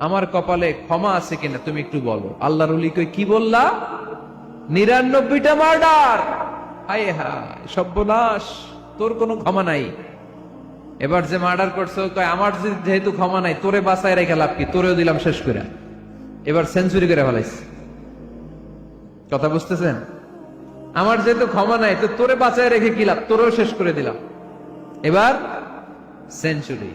আমার কপালে ক্ষমা আছে কিনা তুমি একটু বলো। আল্লাহর অলি কই, কি বললা? নিরানব্বইটা মার্ডার! হায় হায়, সর্বনাশ, তোর কোনো ক্ষমা নাই। এবার যে মার্ডার করছে আমার যেহেতু ক্ষমা নাই, তোরে বাঁচায় রেখে লাভ কি? তোরেও দিলাম শেষ করে এবার সেঞ্চুরি করে ফেলাইছে। কথা বুঝতেছেন? আমার যেহেতু ক্ষমা নাই, তো তোরে বাঁচায় রেখে কি লাভ? তোরেও শেষ করে দিলাম। এবার সেঞ্চুরি।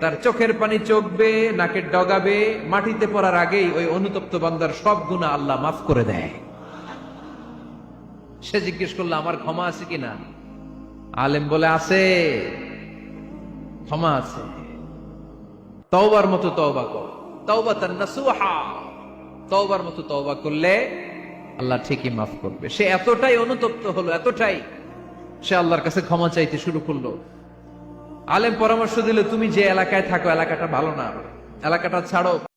তার চোখের পানি চোখবে নাকের ডগাবে, মাটিতে পড়ার আগেই ওই অনুতপ্ত বান্দার সব গুণা আল্লাহ মাফ করে দেয়। সে জিজ্ঞেস করল, আমার ক্ষমা আছে কিনা? আলেম বলে, আছে। ক্ষমা আছে। তওবার মতো তওবা কর। তওবা তার নাসুহা। তওবার মতো তওবা করলে আল্লাহ ঠিকই মাফ করবে। সে এতটাই অনুতপ্ত হলো, এতটাই। সে আল্লাহর কাছে ক্ষমা চাইতে শুরু করল। আলেম পরামর্শ দিলে তুমি যে এলাকায় থাকো এলাকাটা ভালো না। এলাকাটা ছাড়ো।